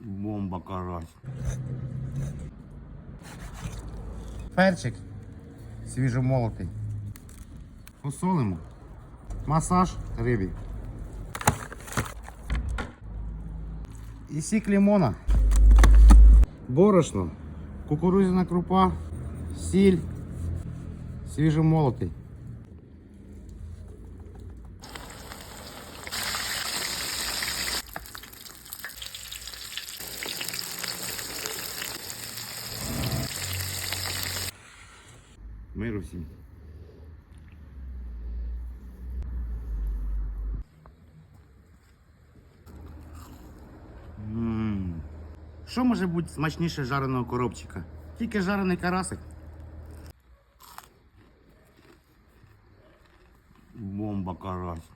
Бомба карась. Перчик свіжомолотий. Посолимо. Масаж рибі. І сік лимона. Борошно. Кукурудзяна крупа. Сіль. Свіжомолотий. Миру всім. Ммм. Що може бути смачніше жареного коробчика? Тільки жарений карасик. Бомба карась.